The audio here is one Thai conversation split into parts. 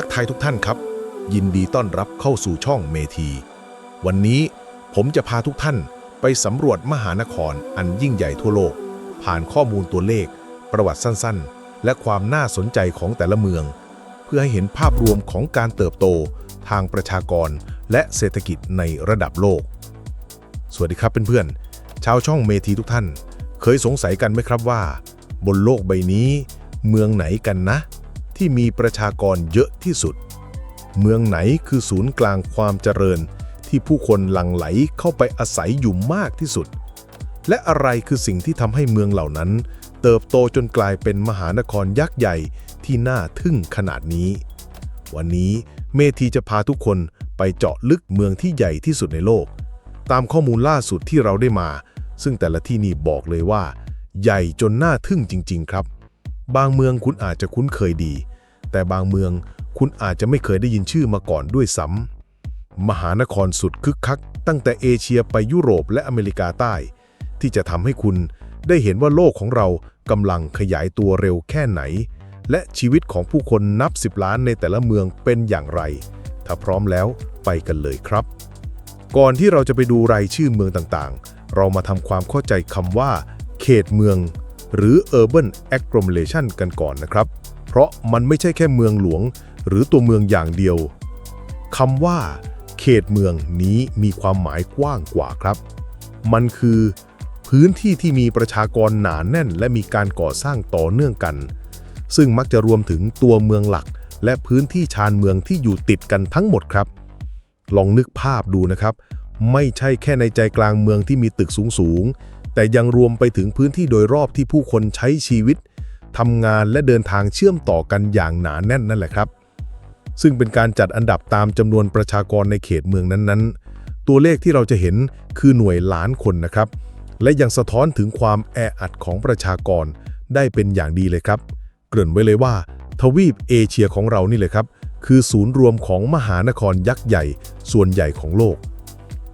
ทักทายทุกท่านครับ ยินดีต้อนรับเข้าสู่ช่องเมที วันนี้ผมจะพาทุกท่านไปสำรวจมหานครอันยิ่งใหญ่ทั่วโลก ผ่านข้อมูลตัวเลข ประวัติสั้นๆ และความน่าสนใจของแต่ละเมือง เพื่อให้เห็นภาพรวมของการเติบโต ทางประชากร และเศรษฐกิจในระดับโลก สวัสดีครับเพื่อนๆชาวช่องเมทีทุกท่าน เคยสงสัยกันไหมครับว่า บนโลกใบนี้ เมืองไหนกันนะ ที่มีประชากรเยอะที่สุด เมืองไหนคือศูนย์กลางความเจริญ ที่ผู้คนหลั่งไหลเข้าไปอาศัยอยู่มากที่สุด และอะไรคือสิ่งที่ทำให้เมืองเหล่านั้น เติบโตจนกลายเป็นมหานครยักษ์ใหญ่ที่น่าทึ่งขนาดนี้ วันนี้เมทีจะพาทุกคนไปเจาะลึกเมืองที่ใหญ่ที่สุดในโลก ตามข้อมูลล่าสุดที่เราได้มา ซึ่งแต่ละที่นี่บอกเลยว่า ใหญ่จนน่าทึ่งจริง ๆ ครับ บางเมืองคุณอาจจะคุ้นเคยดี แต่บางเมืองคุณอาจจะไม่เคยได้ยินชื่อมาก่อนด้วยซ้ำมหานครสุดคึกคัก ตั้งแต่เอเชียไปยุโรปและอเมริกาใต้ ที่จะทำให้คุณได้เห็นว่าโลกของเรากำลังขยายตัวเร็วแค่ไหน และชีวิตของผู้คนนับสิบล้านในแต่ละเมืองเป็นอย่างไร ถ้าพร้อมแล้วไปกันเลยครับ ก่อนที่เราจะไปดูรายชื่อเมืองต่างๆ เรามาทำความเข้าใจคำว่า เขตเมือง หรือ urban agglomeration กันก่อนนะครับ เพราะมันไม่ใช่แค่เมืองหลวง หรือตัวเมืองอย่างเดียวคำว่า เขตเมืองนี้มีความหมายกว้างกว่าครับ มันคือ พื้นที่ที่มีประชากรหนาแน่น และมีการก่อสร้างต่อเนื่องกัน ซึ่งมักจะรวมถึงตัวเมืองหลัก และพื้นที่ชานเมืองที่อยู่ติดกันทั้งหมดครับ ลองนึกภาพดูนะครับ ไม่ใช่แค่ในใจกลางเมืองที่มีตึกสูงๆ แต่ยังรวมไปถึงพื้นที่โดยรอบที่ผู้คนใช้ชีวิตทำงานและเดินทางเชื่อมต่อกันอย่างหนาแน่นนั่นแหละครับ ซึ่งเป็นการจัดอันดับตามจำนวนประชากรในเขตเมืองนั้นๆ ตัวเลขที่เราจะเห็นคือหน่วยล้านคนนะครับ และยังสะท้อนถึงความแออัดของประชากรได้เป็นอย่างดีเลยครับ เกริ่นไว้เลยว่า ทวีปเอเชียของเรานี่เลยครับ คือศูนย์รวมของมหานครยักษ์ใหญ่ ส่วนใหญ่ของโลก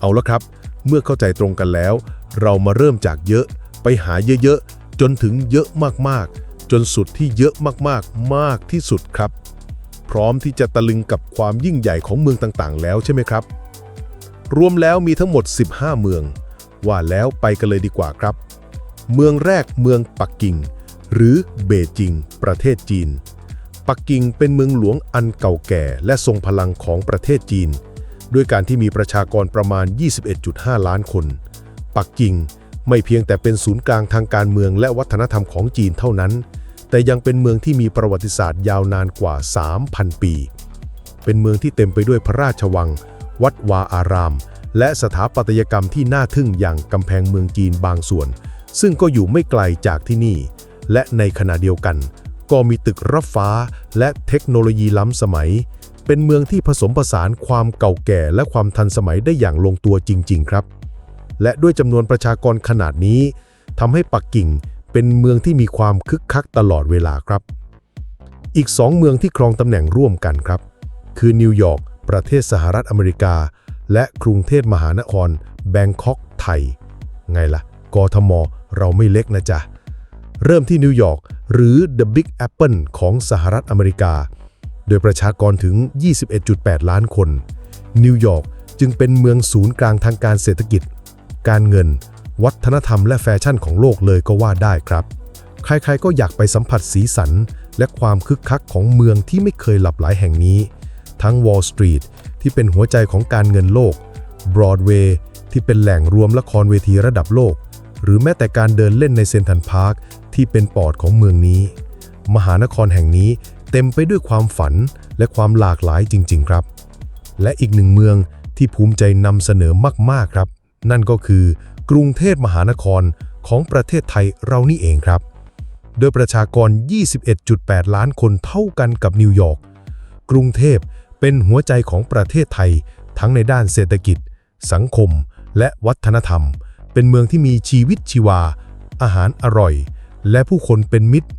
เอาละครับ เมื่อเข้าใจตรงกันแล้ว เรามาเริ่มจากเยอะ ไปหาเยอะๆ จนถึงเยอะมากๆ จนสุดที่เยอะมากๆ มากที่สุดครับ พร้อมที่จะตะลึงกับความยิ่งใหญ่ของเมืองต่างๆ แล้วใช่ไหมครับ รวมแล้วมีทั้งหมด 15 เมือง ว่าแล้วไปกันเลยดีกว่าครับ เมืองแรกเมืองปักกิ่ง หรือเบจิง ประเทศจีน ปักกิ่งเป็นเมืองหลวงอันเก่าแก่และทรงพลังของประเทศจีน ด้วยการที่มีประชากรประมาณ 21.5 ล้านคน ปักกิ่ง ไม่เพียงแต่เป็นศูนย์กลางทางการเมืองและวัฒนธรรมของจีนเท่านั้น แต่ยังเป็นเมืองที่มีประวัติศาสตร์ยาวนานกว่า 3,000 ปี เป็นเมืองที่เต็มไปด้วยพระราชวัง วัดวาอาราม และสถาปัตยกรรมที่น่าทึ่งอย่างกำแพงเมืองจีนบางส่วน ซึ่งก็อยู่ไม่ไกลจากที่นี่ และในขณะเดียวกัน ก็มีตึกรับฟ้าและเทคโนโลยีล้ำสมัยเป็นเมืองที่ผสมผสานความเก่าแก่และความทันสมัยได้อย่างลงตัวจริง ๆ ครับ และด้วยจำนวนประชากรขนาดนี้ทำให้ปักกิ่งเป็นเมืองที่มีความคึกคักตลอดเวลาครับ อีกสองเมืองที่ครองตำแหน่งร่วมกันครับ คือนิวยอร์กประเทศสหรัฐอเมริกา และกรุงเทพมหานคร แบงคอกไทย ไงล่ะกทม เราไม่เล็กนะจ๊ะ เริ่มที่นิวยอร์กหรือ The Big Apple ของสหรัฐอเมริกา โดยประชากรถึง 21.8 ล้านคน นิวยอร์กจึงเป็นเมืองศูนย์กลางทางการเศรษฐกิจ การเงิน วัฒนธรรมและแฟชั่นของโลกเลยก็ว่าได้ครับ ใครๆก็อยากไปสัมผัสสีสัน และความคึกคักของเมืองที่ไม่เคยหลับไหลแห่งนี้ ทั้ง Wall Street ที่เป็นหัวใจของการเงินโลก Broadway ที่เป็นแหล่งรวมละครเวทีระดับโลก หรือแม้แต่การเดินเล่นในเซนทรัลพาร์คที่เป็นปอดของเมืองนี้ มหานครแห่งนี้เต็มไปด้วยความฝันและความหลากหลายจริง ๆ ครับ และอีกหนึ่งเมืองที่ภูมิใจนำเสนอมาก ๆ ครับ นั่นก็คือกรุงเทพมหานครของประเทศไทยเรานี่เองครับ โดยประชากร 21.8 ล้านคนเท่ากันกับนิวยอร์ก กรุงเทพเป็นหัวใจของประเทศไทย ทั้งในด้านเศรษฐกิจ สังคม และวัฒนธรรม เป็นเมืองที่มีชีวิตชีวา อาหารอร่อย และผู้คนเป็นมิตร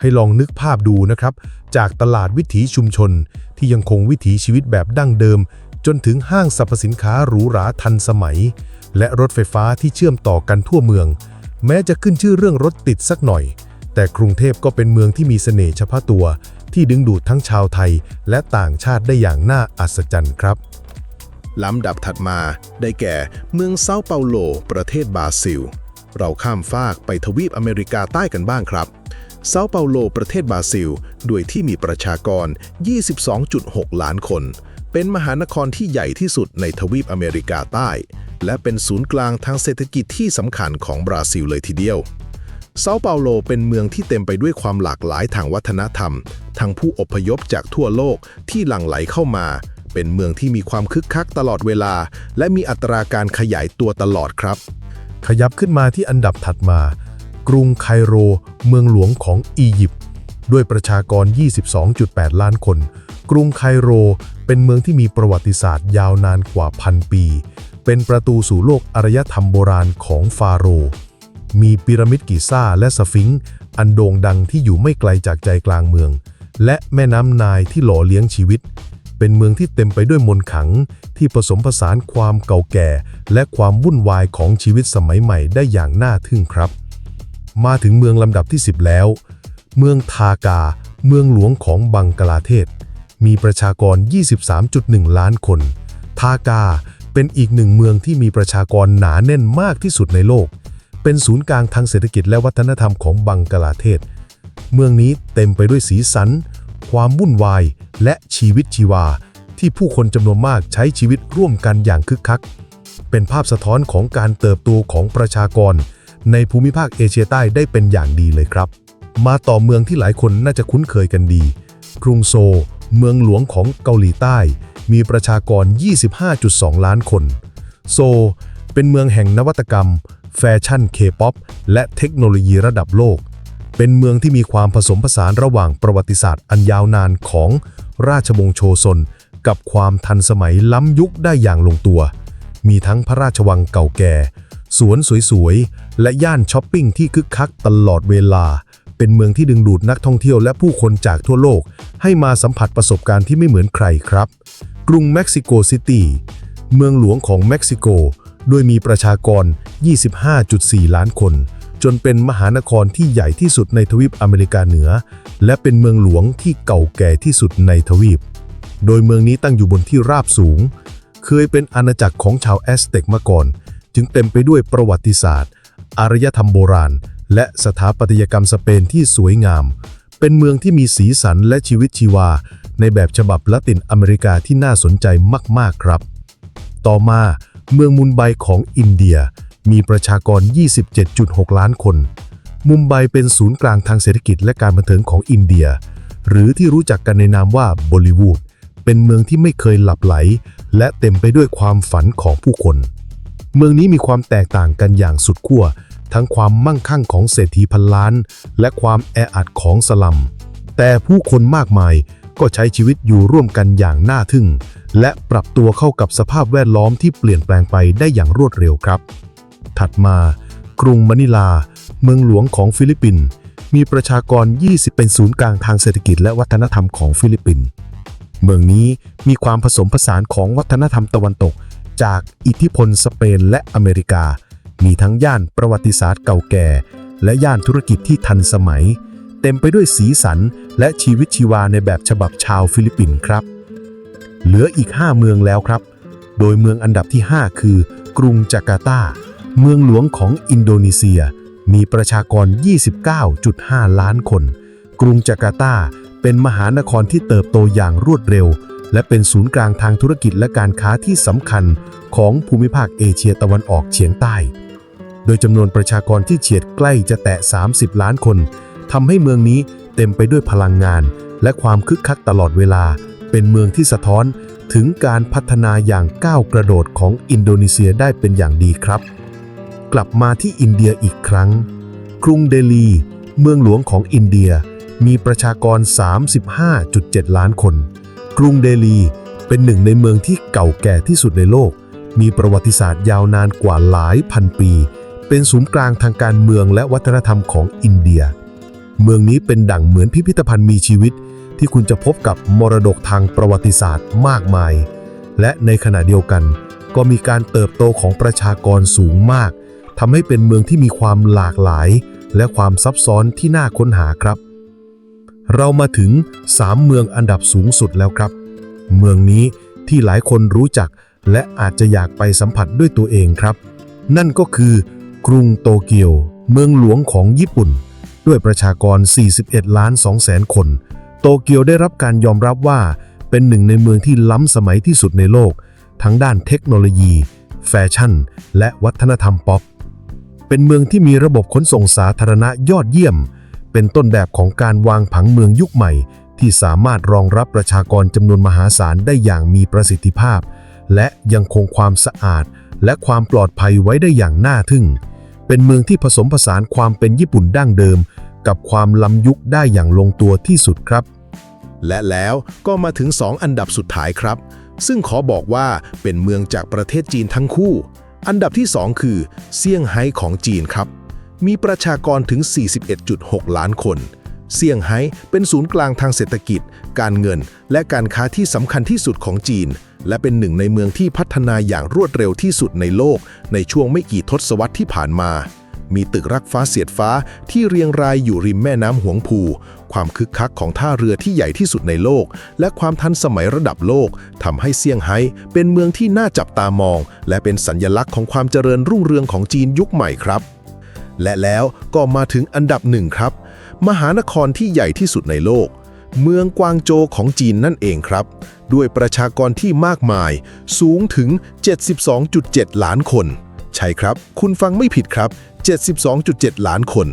ให้ลองนึกภาพดูนะครับ จากตลาดวิถีชุมชนที่ยังคงวิถีชีวิตแบบดั้งเดิม จนถึงห้างสรรพสินค้าหรูหราทันสมัย และรถไฟฟ้าที่เชื่อมต่อกันทั่วเมือง แม้จะขึ้นชื่อเรื่องรถติดสักหน่อย แต่กรุงเทพก็เป็นเมืองที่มีเสน่ห์เฉพาะตัว ที่ดึงดูดทั้งชาวไทยและต่างชาติได้อย่างน่าอัศจรรย์ครับลำดับถัดมาได้แก่เมืองเซาเปาโล ประเทศบราซิล เราข้ามฟากไปทวีปอเมริกาใต้กันบ้างครับ เซาเปาโล ประเทศบราซิล ด้วยที่มีประชากร 22.6 ล้านคน เป็นมหานครที่ใหญ่ที่สุดในทวีปอเมริกาใต้ และเป็นศูนย์กลางทางเศรษฐกิจที่สำคัญของบราซิลเลยทีเดียวเซาเปาโลเป็นเมืองที่เต็มไปด้วยความหลากหลายทางวัฒนธรรม ทั้งผู้อพยพจากทั่วโลกที่หลั่งไหลเข้ามา เป็นเมืองที่มีความคึกคักตลอดเวลา และมีอัตราการขยายตัวตลอดครับ ขยับขึ้นมาที่อันดับถัดมา กรุงไคโร เมืองหลวงของอียิปต์ด้วยประชากร 22.8 ล้านคน กรุงไคโรเป็นเมืองที่มีประวัติศาสตร์ยาวนานกว่าพันปี เป็นประตูสู่โลกอารยธรรมโบราณของฟาโรห์มีพีระมิดกิซ่าและสฟิงค์อันโด่งดังที่อยู่ไม่ไกลจากใจกลางเมือง และแม่น้ำนายที่หล่อเลี้ยงชีวิต เป็นเมืองที่เต็มไปด้วยมนต์ขลัง ที่ผสมผสานความเก่าแก่ และความวุ่นวายของชีวิตสมัยใหม่ได้อย่างน่าทึ่งครับ มาถึงเมืองลำดับที่ 10 แล้ว เมืองทากา เมืองหลวงของบังกลาเทศ มีประชากร 23.1 ล้านคน ทากาเป็นอีกหนึ่งเมืองที่มีประชากรหนาแน่นมากที่สุดในโลก เป็นศูนย์กลางทางเศรษฐกิจและวัฒนธรรมของบังกลาเทศ เมืองนี้เต็มไปด้วยสีสัน ความวุ่นวาย และชีวิตชีวา ที่ผู้คนจำนวนมากใช้ชีวิตร่วมกันอย่างคึกคัก เป็นภาพสะท้อนของการเติบโตของประชากร ในภูมิภาคเอเชียใต้ได้เป็นอย่างดีเลยครับ มาต่อเมืองที่หลายคนน่าจะคุ้นเคยกันดี กรุงโซ เมืองหลวงของเกาหลีใต้ มีประชากร 25.2 ล้านคน โซ เป็นเมืองแห่งนวัตกรรม แฟชั่นเคป๊อปและเทคโนโลยีระดับโลก เป็นเมืองที่มีความผสมผสานระหว่างประวัติศาสตร์อันยาวนานของราชวงศ์โชซน กับความทันสมัยล้ำยุคได้อย่างลงตัว มีทั้งพระราชวังเก่าแก่ สวนสวยๆ และย่านช้อปปิ้งที่คึกคักตลอดเวลา เป็นเมืองที่ดึงดูดนักท่องเที่ยวและผู้คนจากทั่วโลก ให้มาสัมผัสประสบการณ์ที่ไม่เหมือนใครครับ กรุงเม็กซิโกซิตี้ เมืองหลวงของเม็กซิโก โดยมีประชากร 25.4 ล้านคน จนเป็นมหานครที่ใหญ่ที่สุดในทวีปอเมริกาเหนือ และเป็นเมืองหลวงที่เก่าแก่ที่สุดในทวีป โดยเมืองนี้ตั้งอยู่บนที่ราบสูง เคยเป็นอาณาจักรของชาวแอสเต็กมาก่อน จึงเต็มไปด้วยประวัติศาสตร์ อารยธรรมโบราณ และสถาปัตยกรรมสเปนที่สวยงาม เป็นเมืองที่มีสีสันและชีวิตชีวา ในแบบฉบับละตินอเมริกาที่น่าสนใจมาก ๆ ครับ ต่อมาเมืองมุมไบของอินเดีย มีประชากร 27.6 ล้านคน มุมไบเป็นศูนย์กลางทางเศรษฐกิจและการบันเทิงของอินเดีย หรือที่รู้จักกันในนามว่าบอลิวูดเป็นเมืองที่ไม่เคยหลับไหล และเต็มไปด้วยความฝันของผู้คน เมืองนี้มีความแตกต่างกันอย่างสุดขั้ว ทั้งความมั่งคั่งของเศรษฐีพันล้าน และความแออัดของสลัม แต่ผู้คนมากมายก็ใช้ชีวิตอยู่ร่วมกันอย่างน่าทึ่ง และปรับตัวเข้ากับสภาพแวดล้อมที่เปลี่ยนแปลงไปได้อย่างรวดเร็วครับ ถัดมา กรุงมะนิลา เมืองหลวงของฟิลิปปินส์มีประชากร 20 เป็นศูนย์กลางทางเศรษฐกิจและวัฒนธรรมของฟิลิปปินส์เมืองนี้มีความผสมผสานของวัฒนธรรมตะวันตก จากอิทธิพลสเปนและอเมริกา มีทั้งย่านประวัติศาสตร์เก่าแก่ และย่านธุรกิจที่ทันสมัย เต็มไปด้วยสีสันและชีวิตชีวาในแบบฉบับชาวฟิลิปปินส์ครับ เหลืออีก 5 เมืองแล้วครับ โดยเมืองอันดับที่ 5 คือ กรุงจาการ์ตา เมืองหลวงของอินโดนีเซีย มีประชากร 29.5 ล้านคน กรุงจาการ์ตาเป็นมหานครที่เติบโตอย่างรวดเร็ว และเป็นศูนย์กลางทางธุรกิจและการค้าที่สำคัญของภูมิภาคเอเชียตะวันออกเฉียงใต้ โดยจำนวนประชากรที่เฉียดใกล้จะแตะ 30 ล้านคนทำให้เมืองนี้เต็มไปด้วยพลังงาน และความคึกคักตลอดเวลา เป็นเมืองที่สะท้อนถึงการพัฒนาอย่างก้าวกระโดดของอินโดนีเซียได้เป็นอย่างดีครับ กลับมาที่อินเดียอีกครั้ง กรุงเดลี เมืองหลวงของอินเดีย มีประชากร 35.7 ล้านคน กรุงเดลี เป็นหนึ่งในเมืองที่เก่าแก่ที่สุดในโลก มีประวัติศาสตร์ยาวนานกว่าหลายพันปี เป็นศูนย์กลางทางการเมืองและวัฒนธรรมของอินเดีย เมืองนี้เป็นดั่งเหมือนพิพิธภัณฑ์มีชีวิต ที่คุณจะพบกับมรดกทางประวัติศาสตร์มากมาย และในขณะเดียวกัน ก็มีการเติบโตของประชากรสูงมากทำให้เป็นเมืองที่มีความหลากหลาย และความซับซ้อนที่น่าค้นหาครับ เรามาถึง 3 เมืองอันดับสูงสุดแล้วครับ เมืองนี้ที่หลายคนรู้จักและอาจจะอยากไปสัมผัสด้วยตัวเองครับ นั่นก็คือ กรุงโตเกียว เมืองหลวงของญี่ปุ่น ด้วยประชากร 41 ล้าน2แสนคน โตเกียวได้รับการยอมรับว่า เป็นหนึ่งในเมืองที่ล้ำสมัยที่สุดในโลก ทั้งด้านเทคโนโลยี แฟชั่น และวัฒนธรรมป๊อปเป็นเมืองที่มีระบบขนส่งสาธารณะยอดเยี่ยม เป็นต้นแบบของการวางผังเมืองยุคใหม่ ที่สามารถรองรับประชากรจำนวนมหาศาลได้อย่างมีประสิทธิภาพ และยังคงความสะอาด และความปลอดภัยไว้ได้อย่างน่าทึ่ง เป็นเมืองที่ผสมผสานความเป็นญี่ปุ่นดั้งเดิม กับความล้ำยุคได้อย่างลงตัวที่สุดครับ และแล้วก็มาถึง 2 อันดับสุดท้ายครับ ซึ่งขอบอกว่าเป็นเมืองจากประเทศจีนทั้งคู่ อันดับที่ 2 คือเซี่ยงไฮ้ของจีนครับ มีประชากรถึง 41.6 ล้านคน เซี่ยงไฮ้เป็นศูนย์กลางทางเศรษฐกิจ การเงิน และการค้าที่สำคัญที่สุดของจีน และเป็นหนึ่งในเมืองที่พัฒนาอย่างรวดเร็วที่สุดในโลก ในช่วงไม่กี่ทศวรรษที่ผ่านมา มีตึกรักฟ้าเสียดฟ้าที่เรียงรายอยู่ริมแม่น้ำหวงพูความคึกคักของท่าเรือที่ใหญ่ที่สุดในโลก และความทันสมัยระดับโลกทำให้เซี่ยงไฮ้เป็นเมืองที่น่าจับตามอง และเป็นสัญญลักษณ์ของความเจริญรุ่งเรืองของจีนยุคใหม่ครับ และแล้วก็มาถึงอันดับหนึ่งครับ มหานครที่ใหญ่ที่สุดในโลก เมืองกวางโจของจีนนั่นเองครับ ด้วยประชากรที่มากมาย สูงถึง 72.7 ล้านคน ใช่ครับ คุณฟังไม่ผิดครับ 72.7 ล้านคน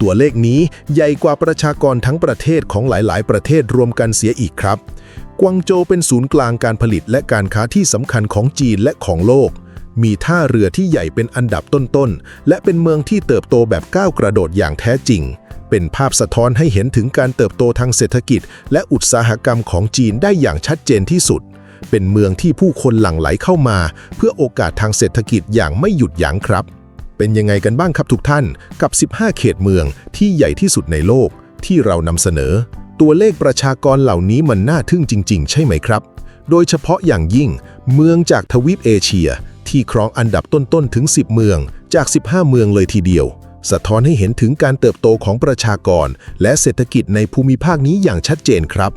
ตัวเลขนี้ใหญ่กว่าประชากรทั้งประเทศของหลาย ๆ ประเทศรวมกันเสียอีกครับ กวางโจเป็นศูนย์กลางการผลิตและการค้าที่สำคัญของจีนและของโลก มีท่าเรือที่ใหญ่เป็นอันดับต้นๆ และเป็นเมืองที่เติบโตแบบก้าวกระโดดอย่างแท้จริง เป็นภาพสะท้อนให้เห็นถึงการเติบโตทางเศรษฐกิจ และอุตสาหกรรมของจีนได้อย่างชัดเจนที่สุด เป็นเมืองที่ผู้คนหลั่งไหลเข้ามา เพื่อโอกาสทางเศรษฐกิจอย่างไม่หยุดยั้งครับ เป็นยังไงกันบ้างครับทุกท่าน กับ 15 เขตเมืองที่ใหญ่ที่สุดในโลก ที่เรานำเสนอ ตัวเลขประชากรเหล่านี้มันน่าทึ่งจริง ๆ ใช่ไหมครับ โดยเฉพาะอย่างยิ่ง เมืองจากทวีปเอเชีย ที่ครองอันดับต้นๆถึง 10 เมือง จาก 15 เมืองเลยทีเดียว สะท้อนให้เห็นถึงการเติบโตของประชากร และเศรษฐกิจในภูมิภาคนี้อย่างชัดเจนครับ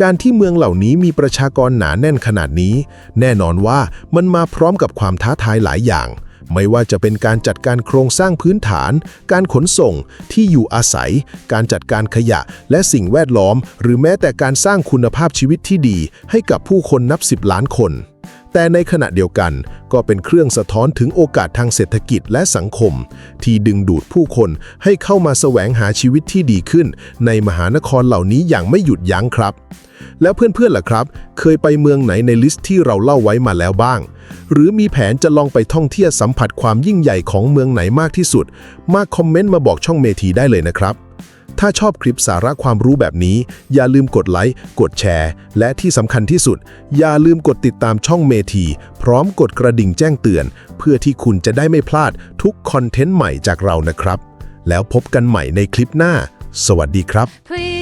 การที่เมืองเหล่านี้มีประชากรหนาแน่นขนาดนี้ แน่นอนว่ามันมาพร้อมกับความท้าทายหลายอย่างไม่ว่าจะเป็นการจัดการโครงสร้างพื้นฐาน การขนส่ง ที่อยู่อาศัย การจัดการขยะ และสิ่งแวดล้อม หรือแม้แต่การสร้างคุณภาพชีวิตที่ดี ให้กับผู้คนนับสิบล้านคน แต่ในขณะเดียวกันก็เป็นเครื่องสะท้อนถึงโอกาสทางเศรษฐกิจและสังคม ที่ดึงดูดผู้คนให้เข้ามาแสวงหาชีวิตที่ดีขึ้น ในมหานครเหล่านี้อย่างไม่หยุดยั้งครับ แล้วเพื่อนๆล่ะครับ เคยไปเมืองไหนในลิสต์ที่เราเล่าไว้มาแล้วบ้าง หรือมีแผนจะลองไปท่องเที่ยวสัมผัสความยิ่งใหญ่ของเมืองไหนมากที่สุด มาคอมเมนต์มาบอกช่องเมทีได้เลยนะครับ ถ้าชอบคลิปสาระความรู้แบบนี้ อย่าลืมกดไลค์ กดแชร์ และที่สำคัญที่สุด อย่าลืมกดติดตามช่องเมที พร้อมกดกระดิ่งแจ้งเตือน เพื่อที่คุณจะได้ไม่พลาดทุกคอนเทนต์ใหม่จากเรานะครับ แล้วพบกันใหม่ในคลิปหน้า สวัสดีครับ Please